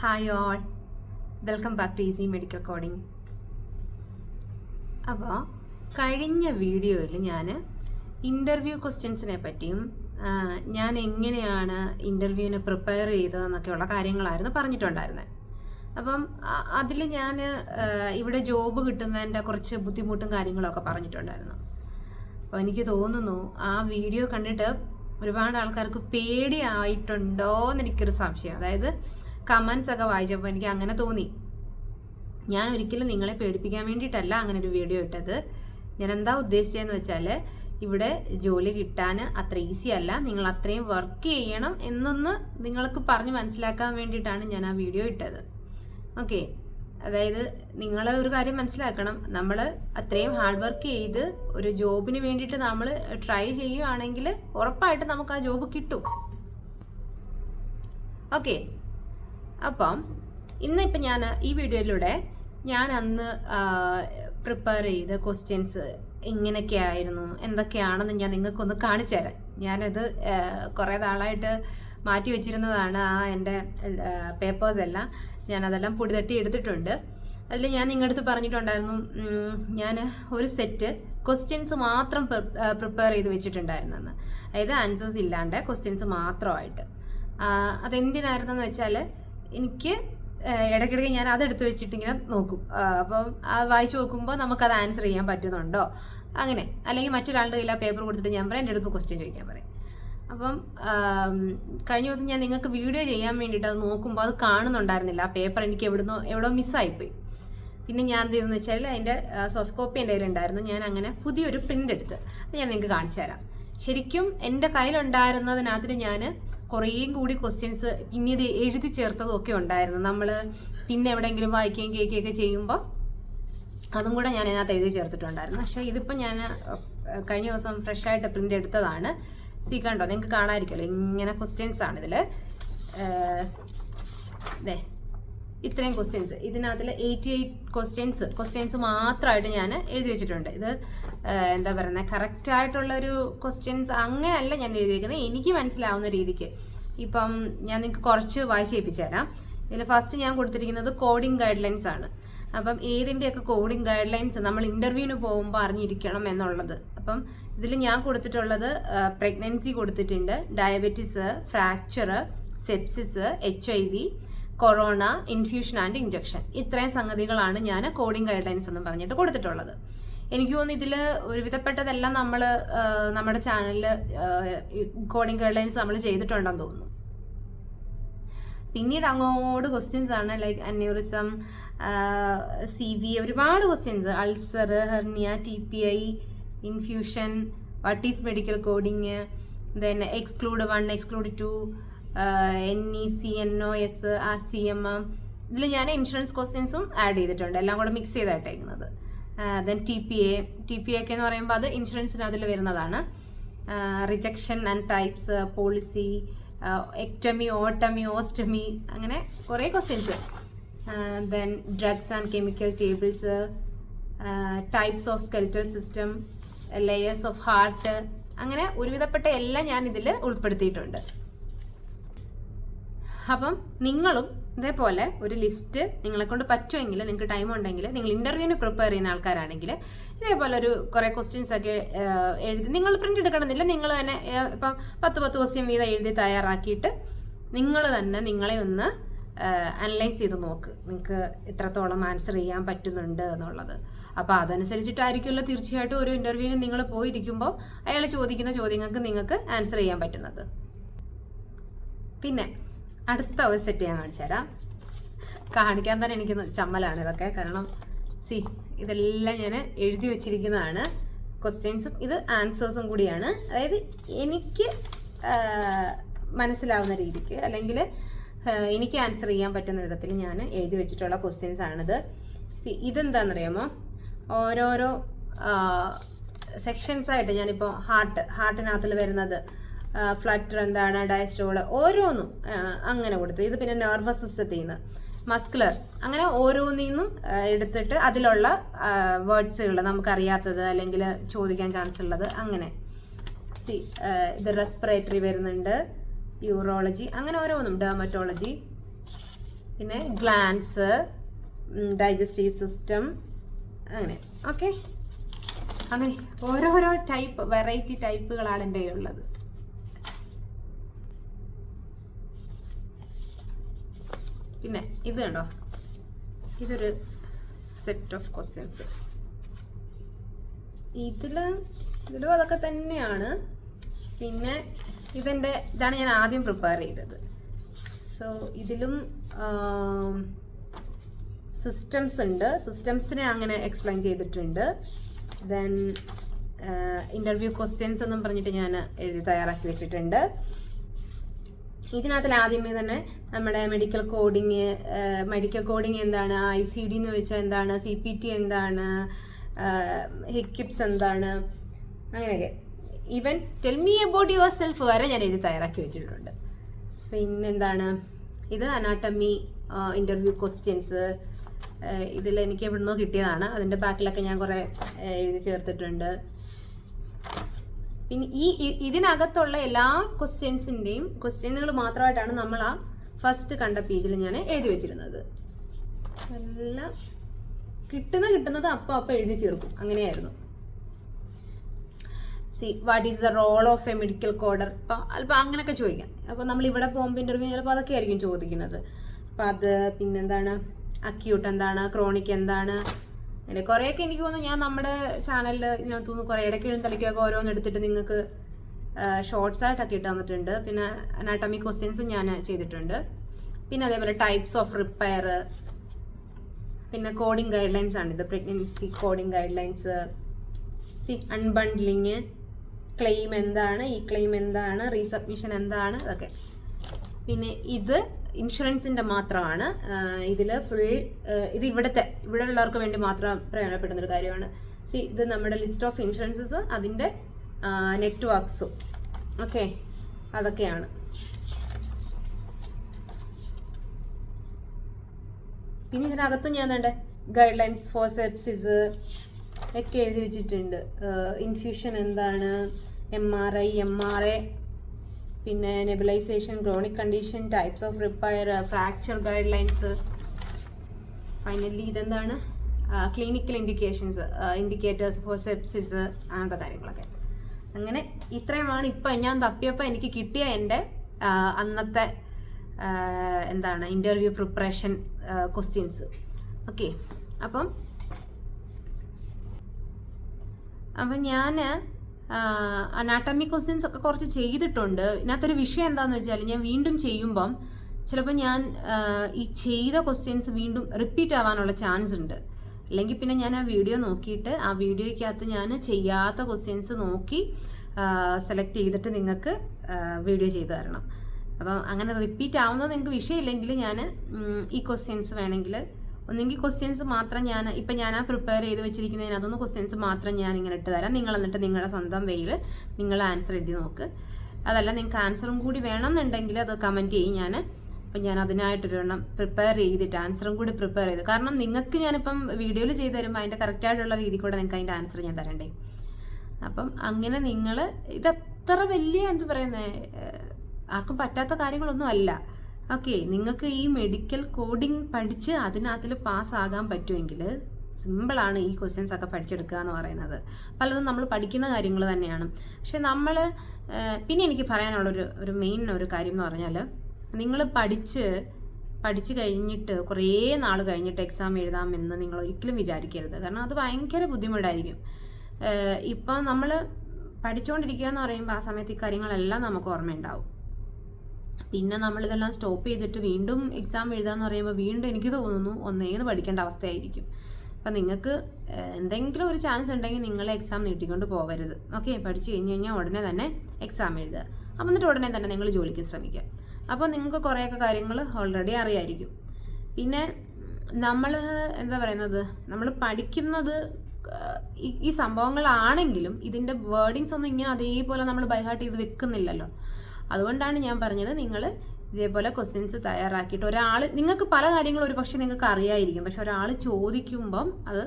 Hi all welcome back to easy medical coding അപ്പോൾ കഴിഞ്ഞ വീഡിയോയിൽ ഞാൻ ഇന്റർവ്യൂ ക്വസ്റ്റ്യൻസിനെ പറ്റിയും ഞാൻ എങ്ങനെയാണ് ഇന്റർവ്യൂവിന് പ്രിപ്പയർ ചെയ്തതെന്നൊക്കെയുള്ള കാര്യങ്ങളായിരുന്നു പറഞ്ഞിട്ടുണ്ടായിരുന്നത് അപ്പം അതിൽ ഞാൻ ഇവിടെ ജോബ് കിട്ടുന്നതിന്റെ കുറച്ച് ബുദ്ധിമുട്ടും കാര്യങ്ങളൊക്കെ പറഞ്ഞിട്ടുണ്ടായിരുന്നു. അപ്പോൾ എനിക്ക് തോന്നുന്നു ആ വീഡിയോ കണ്ടിട്ട് ഒരുപാട് ആൾക്കാർക്ക് പേടിയായിട്ടുണ്ടോ എന്ന് എനിക്കൊരു സംശയം. അതായത് കമൻസ് ഒക്കെ വായിച്ചപ്പോൾ എനിക്ക് അങ്ങനെ തോന്നി. ഞാൻ ഒരിക്കലും നിങ്ങളെ പേടിപ്പിക്കാൻ വേണ്ടിയിട്ടല്ല അങ്ങനെ ഒരു വീഡിയോ ഇട്ടത്. ഞാൻ എന്താ ഉദ്ദേശിച്ചതെന്ന് വെച്ചാൽ ഇവിടെ ജോലി കിട്ടാൻ അത്ര ഈസി അല്ല. നിങ്ങൾ അത്രയും വർക്ക് ചെയ്യണം എന്നൊന്ന് നിങ്ങൾക്ക് പറഞ്ഞ് മനസ്സിലാക്കാൻ വേണ്ടിയിട്ടാണ് ഞാൻ ആ വീഡിയോ ഇട്ടത്. ഓക്കെ അതായത് നിങ്ങൾ ഒരു കാര്യം മനസ്സിലാക്കണം. നമ്മൾ അത്രയും ഹാർഡ് വർക്ക് ചെയ്ത് ഒരു ജോബിന് വേണ്ടിയിട്ട് നമ്മൾ ട്രൈ ചെയ്യുകയാണെങ്കിൽ ഉറപ്പായിട്ട് നമുക്ക് ആ ജോബ് കിട്ടും. ഓക്കെ അപ്പം ഇന്ന് ഇപ്പം ഞാൻ ഈ വീഡിയോയിലൂടെ ഞാൻ അന്ന് പ്രിപ്പയർ ചെയ്ത ക്വസ്റ്റ്യൻസ് ഇങ്ങനെയൊക്കെയായിരുന്നു എന്തൊക്കെയാണെന്ന് ഞാൻ നിങ്ങൾക്കൊന്ന് കാണിച്ചു തരാം. ഞാനത് കുറേ നാളായിട്ട് മാറ്റി വെച്ചിരുന്നതാണ് ആ എന്റെ പേപ്പേഴ്സ് എല്ലാം. ഞാനതെല്ലാം പൊടി തട്ടി എടുത്തിട്ടുണ്ട്. അതിൽ ഞാൻ നിങ്ങളുടെ അടുത്ത് പറഞ്ഞിട്ടുണ്ടായിരുന്നു ഞാൻ ഒരു സെറ്റ് ക്വസ്റ്റ്യൻസ് മാത്രം പ്രിപ്പയർ ചെയ്ത് വെച്ചിട്ടുണ്ടായിരുന്നെന്ന്. അതായത് ആൻസേഴ്സ് ഇല്ലാണ്ട് ക്വസ്റ്റ്യൻസ് മാത്രമായിട്ട്. അതെന്തിനായിരുന്നെന്ന് വെച്ചാൽ എനിക്ക് ഇടയ്ക്കിടയ്ക്ക് ഞാൻ അതെടുത്ത് വെച്ചിട്ട് വെച്ചിട്ടിങ്ങനെ നോക്കും. അപ്പം അത് വായിച്ചു നോക്കുമ്പോൾ നമുക്കത് ആൻസർ ചെയ്യാൻ പറ്റുന്നുണ്ടോ? അങ്ങനെ. അല്ലെങ്കിൽ മറ്റൊരാളുടെ കയ്യിൽ ആ പേപ്പർ കൊടുത്തിട്ട് ഞാൻ പറയാം എന്റെ അടുത്ത് ക്വസ്റ്റ്യൻ ചോദിക്കാൻ പറയും. അപ്പം കഴിഞ്ഞ ദിവസം ഞാൻ നിങ്ങൾക്ക് വീഡിയോ ചെയ്യാൻ വേണ്ടിയിട്ട് അത് നോക്കുമ്പോൾ അത് കാണുന്നുണ്ടായിരുന്നില്ല. ആ പേപ്പർ എനിക്ക് എവിടുന്നോ എവിടെ മിസ്സായിപ്പോയി പിന്നെ ഞാൻ എന്ത് ചെയ്തെന്ന് വെച്ചാൽ അതിന്റെ സോഫ്റ്റ് കോപ്പി എന്റെ കയ്യിലുണ്ടായിരുന്നു ഞാൻ അങ്ങനെ പുതിയൊരു പ്രിന്റ് എടുത്ത് അത് ഞാൻ നിങ്ങൾക്ക് കാണിച്ചു തരാം. ശരിക്കും എന്റെ കയ്യിലുണ്ടായിരുന്നതിനകത്ത് ഞാൻ കുറേയും കൂടി ക്വസ്റ്റ്യൻസ് പിന്നീട് എഴുതി ചേർത്തതും ഒക്കെ ഉണ്ടായിരുന്നു. നമ്മൾ പിന്നെ എവിടെയെങ്കിലും വായിക്കുകയും കേൾക്കുകയൊക്കെ ചെയ്യുമ്പോൾ അതും കൂടെ ഞാൻ ഇതിനകത്ത് എഴുതി ചേർത്തിട്ടുണ്ടായിരുന്നു. പക്ഷേ ഇതിപ്പോൾ ഞാൻ കഴിഞ്ഞ ദിവസം ഫ്രഷ് ആയിട്ട് പ്രിന്റ് എടുത്തതാണ്. സി കണ്ടോ? നിങ്ങൾക്ക് കാണാമായിരിക്കുമല്ലോ ഇങ്ങനെ ക്വസ്റ്റ്യൻസ് ആണ് ഇതിൽ അതെ ഇത്രയും ക്വസ്റ്റ്യൻസ് ഇതിനകത്തിൽ എയ്റ്റി എയ്റ്റ് ക്വസ്റ്റ്യൻസ് ക്വസ്റ്റ്യൻസ് മാത്രമായിട്ട് ഞാൻ എഴുതി വെച്ചിട്ടുണ്ട്. ഇത് എന്താ പറയുന്നത് കറക്റ്റായിട്ടുള്ളൊരു ക്വസ്റ്റ്യൻസ് അങ്ങനെയല്ല ഞാൻ എഴുതിയിരിക്കുന്നത് എനിക്ക് മനസ്സിലാവുന്ന രീതിക്ക്. ഇപ്പം ഞാൻ നിങ്ങൾക്ക് കുറച്ച് വായിച്ച് ഏൽപ്പിച്ചു തരാം. ഇതിൽ ഫസ്റ്റ് ഞാൻ കൊടുത്തിരിക്കുന്നത് കോഡിംഗ് ഗൈഡ് ലൈൻസ് ആണ്. അപ്പം ഏതിന്റെയൊക്കെ കോഡിംഗ് ഗൈഡ് ലൈൻസ് നമ്മൾ ഇന്റർവ്യൂവിന് പോകുമ്പോൾ അറിഞ്ഞിരിക്കണം എന്നുള്ളത്. അപ്പം ഇതിൽ ഞാൻ കൊടുത്തിട്ടുള്ളത് പ്രഗ്നൻസി കൊടുത്തിട്ടുണ്ട്. Diabetes fracture sepsis H I V corona infusion and injection ഇത്രയും സംഗതികളാണ് ഞാൻ കോഡിംഗ് ഗൈഡ് ലൈൻസ് എന്ന് പറഞ്ഞിട്ട് കൊടുത്തിട്ടുള്ളത്. എനിക്ക് തോന്നുന്നു ഇതിൽ ഒരുവിധപ്പെട്ടതെല്ലാം നമ്മൾ നമ്മുടെ ചാനലിൽ കോഡിംഗ് ഗൈഡ് ലൈൻസ് നമ്മൾ ചെയ്തിട്ടുണ്ടെന്ന് തോന്നുന്നു. പിന്നീട് അങ്ങോട്ട് ക്വസ്റ്റ്യൻസ് ആണ് ലൈക്ക് അന്യൂറിസം സി വി ഒരുപാട് questions ulcer hernia T P I infusion what is medical coding then exclude one exclude two N E C N O S R C M M ഇതിൽ ഞാൻ insurance ക്വസ്റ്റ്യൻസും add ചെയ്തിട്ടുണ്ട്. എല്ലാം കൂടെ mix ചെയ്തായിട്ടേക്കുന്നത്. Then T P A T P A ഒക്കെ എന്ന് പറയുമ്പോൾ അത് ഇൻഷുറൻസിന് അതിൽ വരുന്നതാണ്. Rejection and types policy ectomy otomy ostomy അങ്ങനെ കുറേ questions then drugs and chemical tables types of skeletal system layers of heart അങ്ങനെ ഒരുവിധപ്പെട്ട എല്ലാം ഞാൻ ഇതിൽ ഉൾപ്പെടുത്തിയിട്ടുണ്ട്. അപ്പം നിങ്ങളും ഇതേപോലെ ഒരു ലിസ്റ്റ് നിങ്ങളെ കൊണ്ട് പറ്റുമെങ്കിൽ നിങ്ങൾക്ക് ടൈം ഉണ്ടെങ്കിൽ നിങ്ങൾ ഇന്റർവ്യൂവിന് പ്രിപ്പയർ ചെയ്യുന്ന ആൾക്കാരാണെങ്കിൽ ഇതേപോലെ ഒരു കുറേ ക്വസ്റ്റ്യൻസ് ഒക്കെ എഴുതി നിങ്ങൾ പ്രിന്റ് എടുക്കണമെന്നില്ല നിങ്ങൾ തന്നെ ഇപ്പം പത്ത് പത്ത് ക്വസ്റ്റ്യൻ വീതം എഴുതി തയ്യാറാക്കിയിട്ട് നിങ്ങൾ തന്നെ നിങ്ങളെ ഒന്ന് അനലൈസ് ചെയ്ത് നോക്ക്. നിങ്ങൾക്ക് ഇത്രത്തോളം ആൻസർ ചെയ്യാൻ പറ്റുന്നുണ്ട് എന്നുള്ളത്. അപ്പോൾ അതനുസരിച്ചിട്ടായിരിക്കുമല്ലോ തീർച്ചയായിട്ടും ഒരു ഇന്റർവ്യൂവിന് നിങ്ങൾ പോയിരിക്കുമ്പോൾ അയാൾ ചോദിക്കുന്ന ചോദ്യങ്ങൾക്ക് നിങ്ങൾക്ക് ആൻസർ ചെയ്യാൻ പറ്റുന്നത്. പിന്നെ അടുത്ത ഒരു സെറ്റ് ഞാൻ കാണിച്ചു തരാം. കാണിക്കാൻ തന്നെ എനിക്ക് ചമ്മലാണ് ഇതൊക്കെ. കാരണം സി ഇതെല്ലാം ഞാൻ എഴുതി വെച്ചിരിക്കുന്നതാണ്. ക്വസ്റ്റ്യൻസും ഇത് ആൻസേഴ്സും കൂടിയാണ്. അതായത് എനിക്ക് മനസ്സിലാവുന്ന രീതിക്ക് അല്ലെങ്കിൽ എനിക്ക് ആൻസർ ചെയ്യാൻ പറ്റുന്ന വിധത്തിൽ ഞാൻ എഴുതി വെച്ചിട്ടുള്ള ക്വസ്റ്റ്യൻസ് ആണിത്. സി ഇതെന്താണെന്നറിയാമോ? ഓരോരോ സെക്ഷൻസായിട്ട് ഞാനിപ്പോൾ ഹാർട്ട് ഹാർട്ടിനകത്തിൽ വരുന്നത് ഫ്ലറ്റർ എന്താണ് ഡയസ്റ്റോൾ ഓരോന്നും അങ്ങനെ കൊടുത്ത്. ഇത് പിന്നെ നെർവസ് സിസ്റ്റത്തിൽ നിന്ന് മസ്കുലർ അങ്ങനെ ഓരോന്നിൽ നിന്നും എടുത്തിട്ട് അതിലുള്ള വേർഡ്സുകൾ നമുക്കറിയാത്തത് അല്ലെങ്കിൽ ചോദിക്കാൻ ചാൻസ് ഉള്ളത് അങ്ങനെ. സി ഇത് റെസ്പിറേറ്ററി വരുന്നുണ്ട് യൂറോളജി അങ്ങനെ ഓരോന്നും ഡെർമറ്റോളജി പിന്നെ ഗ്ലാൻസ് ഡൈജസ്റ്റീവ് സിസ്റ്റം അങ്ങനെ. ഓക്കെ അങ്ങനെ ഓരോരോ ടൈപ്പ് വെറൈറ്റി ടൈപ്പുകളാണ് എന്റെ ഉള്ളത്. പിന്നെ ഇത് കണ്ടോ? ഇതൊരു സെറ്റ് ഓഫ് ക്വസ്റ്റ്യൻസ് ഇതിൽ ഇതിലും അതൊക്കെ തന്നെയാണ്. പിന്നെ ഇതെന്റെ ഇതാണ് ഞാൻ ആദ്യം പ്രിപ്പയർ ചെയ്തത്. സോ ഇതിലും സിസ്റ്റംസ് ഉണ്ട്. സിസ്റ്റംസിനെ അങ്ങനെ എക്സ്പ്ലെയിൻ ചെയ്തിട്ടുണ്ട്. ദെൻ ഇന്റർവ്യൂ ക്വസ്റ്റ്യൻസ് എന്നും പറഞ്ഞിട്ട് ഞാൻ എഴുതി തയ്യാറാക്കി വെച്ചിട്ടുണ്ട്. ഇതിനകത്തിൽ ആദ്യമേ തന്നെ നമ്മുടെ മെഡിക്കൽ കോഡിങ് മെഡിക്കൽ കോഡിങ് എന്താണ്? ഐ സി ഡി എന്ന് വെച്ചാൽ എന്താണ്? സി പി ടി എന്താണ്? ഹിക്കിപ്സ് എന്താണ്? അങ്ങനെയൊക്കെ. Even tell me about yourself വരെ ഞാൻ എഴുതി തയ്യാറാക്കി വെച്ചിട്ടുണ്ട്. പിന്നെന്താണ്? ഇത് അനാട്ടമി ഇന്റർവ്യൂ ക്വസ്റ്റ്യൻസ് ഇതിൽ എനിക്ക് എവിടുന്നോ കിട്ടിയതാണ്. അതിന്റെ ബാക്കിലൊക്കെ ഞാൻ കുറേ എഴുതി ചേർത്തിട്ടുണ്ട്. പിന്നെ ഈ ഇതിനകത്തുള്ള എല്ലാ ക്വസ്റ്റ്യൻസിന്റെയും ക്വസ്റ്റ്യനുകൾ മാത്രമായിട്ടാണ് നമ്മൾ ആ ഫസ്റ്റ് കണ്ട പേജിൽ ഞാൻ എഴുതി വെച്ചിരുന്നത്. എല്ലാം കിട്ടുന്ന കിട്ടുന്നത് അപ്പം അപ്പം എഴുതി ചേർക്കും. അങ്ങനെയായിരുന്നു. See what is the role of a medical coder ഇപ്പം അല്പം അങ്ങനെയൊക്കെ ചോദിക്കാം. അപ്പോൾ നമ്മൾ ഇവിടെ പോകുമ്പോൾ ഇന്റർവ്യൂ ചിലപ്പോൾ അതൊക്കെ ആയിരിക്കും ചോദിക്കുന്നത്. അപ്പം അത് പിന്നെന്താണ്? അക്യൂട്ട് എന്താണ്? ക്രോണിക് എന്താണ്? അങ്ങനെ കുറേയൊക്കെ എനിക്ക് തോന്നുന്നു ഞാൻ നമ്മുടെ ചാനലിൽ ഇതിനകത്ത് തോന്നുന്നു കുറേ ഇടയ്ക്ക് തലയ്ക്കൊക്കെ ഓരോന്ന് എടുത്തിട്ട് നിങ്ങൾക്ക് ഷോർട്സ് ആയിട്ടൊക്കെ ഇട്ട് തന്നിട്ടുണ്ട്. പിന്നെ അനാട്ടമി ക്വസ്റ്റ്യൻസ് ഞാൻ ചെയ്തിട്ടുണ്ട്. പിന്നെ അതേപോലെ ടൈപ്സ് ഓഫ് റിപ്പയർ പിന്നെ കോഡിംഗ് ഗൈഡ് ലൈൻസ് ആണ് ഇത്. Pregnancy coding guidelines see unbundling claim എന്താണ് ഈ ക്ലെയിം എന്താണ് റീസബ്മിഷൻ എന്താണ് അതൊക്കെ. പിന്നെ ഇത് ഇൻഷുറൻസിന്റെ മാത്രമാണ് ഇതിൽ ഫുൾ ഇത് ഇവിടുത്തെ ഇവിടെ ഉള്ളവർക്ക് വേണ്ടി മാത്രം പ്രയോജനപ്പെടുന്ന ഒരു കാര്യമാണ്. സി ഇത് നമ്മുടെ ലിസ്റ്റ് ഓഫ് ഇൻഷുറൻസസ് അതിന്റെ നെറ്റ്വർക്ക്സും ഓക്കെ അതൊക്കെയാണ്. പിന്നെ ഇതിനകത്ത് ഞാൻ വേണ്ട ഗൈഡ് ലൈൻസ് ഫോർ സെപ്സിസ് ഒക്കെ എഴുതി വെച്ചിട്ടുണ്ട്. ഇൻഫ്യൂഷൻ എന്താണ്? M R I M R A പിന്നെ nebulisation chronic condition types of repair fracture guidelines finally ഇതെന്താണ്? Clinical indications indicators for sepsis അങ്ങനത്തെ കാര്യങ്ങളൊക്കെ. അങ്ങനെ ഇത്രയുമാണ് ഇപ്പം ഞാൻ തപ്പിയപ്പോൾ എനിക്ക് കിട്ടിയ എന്റെ അന്നത്തെ എന്താണ് ഇന്റർവ്യൂ പ്രിപ്പറേഷൻ ക്വസ്റ്റ്യൻസ് ഓക്കെ അപ്പം അപ്പം ഞാൻ അനാട്ടമി ക്വസ്റ്റ്യൻസ് ഒക്കെ കുറച്ച് ചെയ്തിട്ടുണ്ട്. ഇതിനകത്തൊരു വിഷയം എന്താണെന്ന് വെച്ചാൽ ഞാൻ വീണ്ടും ചെയ്യുമ്പം ചിലപ്പോൾ ഞാൻ ഈ ചെയ്ത ക്വസ്റ്റ്യൻസ് വീണ്ടും റിപ്പീറ്റ് ആവാനുള്ള ചാൻസ് ഉണ്ട്. അല്ലെങ്കിൽ പിന്നെ ഞാൻ ആ വീഡിയോ നോക്കിയിട്ട് ആ വീഡിയോയ്ക്കകത്ത് ഞാൻ ചെയ്യാത്ത ക്വസ്റ്റ്യൻസ് നോക്കി സെലക്ട് ചെയ്തിട്ട് നിങ്ങൾക്ക് വീഡിയോ ചെയ്തു തരണം. അപ്പം അങ്ങനെ റിപ്പീറ്റ് ആവുന്നത് നിങ്ങൾക്ക് വിഷയമില്ലെങ്കിൽ ഞാൻ ഈ ക്വസ്റ്റ്യൻസ് വേണമെങ്കിൽ ഒന്നെങ്കിൽ ക്വസ്റ്റ്യൻസ് മാത്രം ഞാൻ ഇപ്പം ഞാൻ ആ പ്രിപ്പയർ ചെയ്ത് വെച്ചിരിക്കുന്നതിന് അതൊന്ന് ക്വസ്റ്റ്യൻസ് മാത്രം ഞാൻ ഇങ്ങനെ ഇട്ട് തരാം. നിങ്ങൾ എന്നിട്ട് നിങ്ങളുടെ സ്വന്തം വേയിൽ നിങ്ങൾ ആൻസർ എഴുതി നോക്ക്. അതല്ല നിങ്ങൾക്ക് ആൻസറും കൂടി വേണമെന്നുണ്ടെങ്കിൽ അത് കമന്റ് ചെയ്യും ഞാൻ. അപ്പം ഞാൻ അതിനായിട്ടൊരെണ്ണം പ്രിപ്പയർ ചെയ്തിട്ട് ആൻസറും കൂടി പ്രിപ്പയർ ചെയ്ത്. കാരണം നിങ്ങൾക്ക് ഞാനിപ്പം വീഡിയോയിൽ ചെയ്ത് തരുമ്പോൾ അതിന്റെ കറക്റ്റായിട്ടുള്ള രീതി കൂടെ നിങ്ങൾക്ക് അതിന്റെ ആൻസർ ഞാൻ തരണ്ടേ. അപ്പം അങ്ങനെ നിങ്ങൾ ഇതത്ര വലിയ എന്ത് പറയുന്നത് ആർക്കും പറ്റാത്ത കാര്യങ്ങളൊന്നും അല്ല. ഓക്കെ നിങ്ങൾക്ക് ഈ മെഡിക്കൽ കോഡിംഗ് പഠിച്ച് അതിനകത്തിൽ പാസ്സാകാൻ പറ്റുമെങ്കിൽ സിമ്പിളാണ് ഈ ക്വസ്റ്റ്യൻസ് ഒക്കെ പഠിച്ചെടുക്കുക എന്ന് പറയുന്നത്. പലതും നമ്മൾ പഠിക്കുന്ന കാര്യങ്ങൾ തന്നെയാണ്. പക്ഷെ നമ്മൾ പിന്നെ എനിക്ക് പറയാനുള്ളൊരു ഒരു മെയിൻ ഒരു കാര്യം എന്ന് പറഞ്ഞാൽ നിങ്ങൾ പഠിച്ച് പഠിച്ചു കഴിഞ്ഞിട്ട് കുറേ നാൾ കഴിഞ്ഞിട്ട് എക്സാം എഴുതാമെന്ന് നിങ്ങൾ ഒരിക്കലും വിചാരിക്കരുത്. കാരണം അത് ഭയങ്കര ബുദ്ധിമുട്ടായിരിക്കും. ഇപ്പം നമ്മൾ പഠിച്ചുകൊണ്ടിരിക്കുക എന്ന് പറയുമ്പോൾ ആ സമയത്ത് ഈ കാര്യങ്ങളെല്ലാം നമുക്ക് ഓർമ്മയുണ്ടാവും. പിന്നെ നമ്മളിതെല്ലാം സ്റ്റോപ്പ് ചെയ്തിട്ട് വീണ്ടും എക്സാം എഴുതാന്ന് പറയുമ്പോൾ വീണ്ടും എനിക്ക് തോന്നുന്നു ഒന്നേന്ന് പഠിക്കേണ്ട അവസ്ഥയായിരിക്കും. അപ്പം നിങ്ങൾക്ക് എന്തെങ്കിലും ഒരു ചാൻസ് ഉണ്ടെങ്കിൽ നിങ്ങൾ എക്സാം നീട്ടിക്കൊണ്ട് പോകരുത് ഓക്കെ പഠിച്ചു കഴിഞ്ഞ് കഴിഞ്ഞാൽ ഉടനെ തന്നെ എക്സാം എഴുതുക. അപ്പം എന്നിട്ട് ഉടനെ തന്നെ നിങ്ങൾ ജോലിക്ക് ശ്രമിക്കുക. അപ്പോൾ നിങ്ങൾക്ക് കുറേയൊക്കെ കാര്യങ്ങൾ ഓൾറെഡി അറിയായിരിക്കും. പിന്നെ നമ്മൾ എന്താ പറയുന്നത് നമ്മൾ പഠിക്കുന്നത് ഈ- സംഭവങ്ങളാണെങ്കിലും ഇതിന്റെ വേർഡിങ്സ് ഒന്നും ഇങ്ങനെ അതേപോലെ നമ്മൾ ബൈഹാർട്ട് ചെയ്ത് വെക്കുന്നില്ലല്ലോ. അതുകൊണ്ടാണ് ഞാൻ പറഞ്ഞത് നിങ്ങൾ ഇതേപോലെ ക്വസ്റ്റ്യൻസ് തയ്യാറാക്കിയിട്ട് ഒരാൾ നിങ്ങൾക്ക് പല കാര്യങ്ങളും ഒരു പക്ഷേ നിങ്ങൾക്ക് അറിയായിരിക്കും. പക്ഷെ ഒരാൾ ചോദിക്കുമ്പം അത്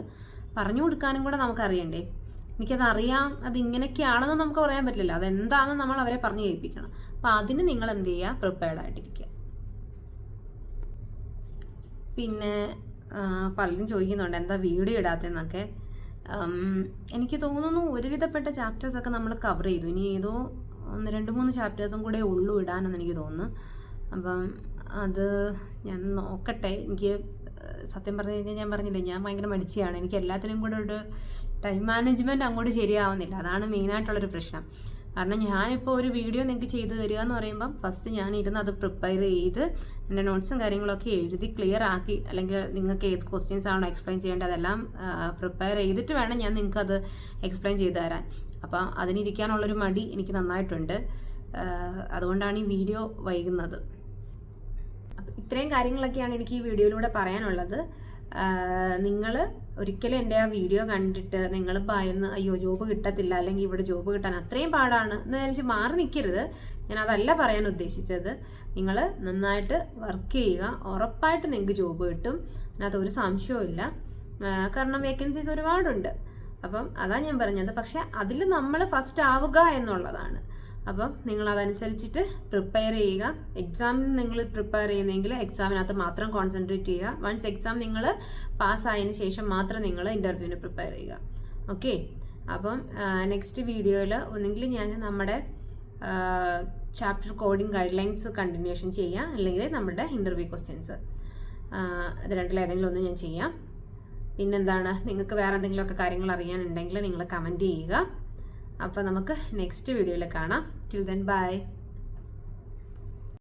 പറഞ്ഞു കൊടുക്കാനും കൂടെ നമുക്കറിയണ്ടേ. എനിക്കത് അറിയാം അത് ഇങ്ങനെയൊക്കെയാണെന്ന് നമുക്ക് പറയാൻ പറ്റില്ല അതെന്താണെന്ന് നമ്മൾ അവരെ പറഞ്ഞു കേൾപ്പിക്കണം. അപ്പം അതിന് നിങ്ങൾ എന്ത് ചെയ്യുക? പ്രിപ്പയർഡ് ആയിട്ടിരിക്കുക. പിന്നെ പലരും ചോദിക്കുന്നുണ്ട് എന്താ വീഡിയോ ഇടാത്തതെന്നൊക്കെ? എനിക്ക് തോന്നുന്നു ഒരുവിധപ്പെട്ട ചാപ്റ്റേഴ്സൊക്കെ നമ്മൾ കവർ ചെയ്തു. ഇനി ഏതോ ഒന്ന് രണ്ട് മൂന്ന് ചാപ്റ്റേഴ്സും കൂടെ ഉള്ളൂ ഇടാനെന്ന് എനിക്ക് തോന്നുന്നു. അപ്പം അത് ഞാൻ നോക്കട്ടെ. എനിക്ക് സത്യം പറഞ്ഞു കഴിഞ്ഞാൽ ഞാൻ പറഞ്ഞില്ലേ ഞാൻ ഭയങ്കര മടിച്ചിയാണ്. എനിക്ക് എല്ലാത്തിനും കൂടെ ഒരു ടൈം മാനേജ്മെന്റ് അങ്ങോട്ട് ശരിയാവുന്നില്ല. അതാണ് മെയിനായിട്ടുള്ളൊരു പ്രശ്നം. കാരണം ഞാനിപ്പോൾ ഒരു വീഡിയോ നിങ്ങൾക്ക് ചെയ്ത് തരിക എന്ന് പറയുമ്പം ഫസ്റ്റ് ഞാൻ ഇരുന്ന് അത് പ്രിപ്പയർ ചെയ്ത് എന്റെ നോട്ട്സും കാര്യങ്ങളൊക്കെ എഴുതി ക്ലിയർ ആക്കി അല്ലെങ്കിൽ നിങ്ങൾക്ക് ഏത് ക്വസ്റ്റ്യൻസ് ആണോ എക്സ്പ്ലെയിൻ ചെയ്യേണ്ടത് അതെല്ലാം പ്രിപ്പയർ ചെയ്തിട്ട് വേണം ഞാൻ നിങ്ങൾക്ക് അത് എക്സ്പ്ലെയിൻ ചെയ്ത് തരാൻ. അപ്പം അതിനിരിക്കാനുള്ളൊരു മടി എനിക്ക് നന്നായിട്ടുണ്ട്. അതുകൊണ്ടാണ് ഈ വീഡിയോ വൈകുന്നത്. ഇത്രയും കാര്യങ്ങളൊക്കെയാണ് എനിക്ക് ഈ വീഡിയോയിലൂടെ പറയാനുള്ളത്. നിങ്ങൾ ഒരിക്കലും എന്റെ ആ വീഡിയോ കണ്ടിട്ട് നിങ്ങൾ ഭയന്ന് അയ്യോ ജോബ് കിട്ടത്തില്ല അല്ലെങ്കിൽ ഇവിടെ ജോബ് കിട്ടാൻ അത്രയും പാടാണ് എന്ന് വിചാരിച്ച് മാറി നിൽക്കരുത് ഞാൻ അതല്ല പറയാൻ ഉദ്ദേശിച്ചത്. നിങ്ങൾ നന്നായിട്ട് വർക്ക് ചെയ്യുക. ഉറപ്പായിട്ട് നിങ്ങൾക്ക് ജോബ് കിട്ടും. അതിനകത്ത് ഒരു സംശയവും കാരണം വേക്കൻസീസ് ഒരുപാടുണ്ട്. അപ്പം അതാണ് ഞാൻ പറഞ്ഞത്. പക്ഷെ അതിൽ നമ്മൾ ഫസ്റ്റ് ആവുക എന്നുള്ളതാണ്. അപ്പം നിങ്ങൾ അതനുസരിച്ചിട്ട് പ്രിപ്പയർ ചെയ്യുക. എക്സാമിന് നിങ്ങൾ പ്രിപ്പയർ ചെയ്യുന്നെങ്കിൽ എക്സാമിനകത്ത് മാത്രം കോൺസെൻട്രേറ്റ് ചെയ്യുക. വൺസ് എക്സാം നിങ്ങൾ പാസ്സായതിന് ശേഷം മാത്രം നിങ്ങൾ ഇന്റർവ്യൂവിന് പ്രിപ്പയർ ചെയ്യുക. ഓക്കെ അപ്പം നെക്സ്റ്റ് വീഡിയോയിൽ ഒന്നെങ്കിൽ ഞാൻ നമ്മുടെ chapter coding guidelines continuation ചെയ്യാം. അല്ലെങ്കിൽ നമ്മുടെ ഇന്റർവ്യൂ ക്വസ്റ്റ്യൻസ് അത് രണ്ടിലേതെങ്കിലും ഒന്ന് ഞാൻ ചെയ്യാം. പിന്നെന്താണ്? നിങ്ങൾക്ക് വേറെ എന്തെങ്കിലുമൊക്കെ കാര്യങ്ങൾ അറിയാനുണ്ടെങ്കിൽ നിങ്ങൾ കമന്റ് ചെയ്യുക. അപ്പോൾ നമുക്ക് നെക്സ്റ്റ് വീഡിയോയിൽ കാണാം. Till then bye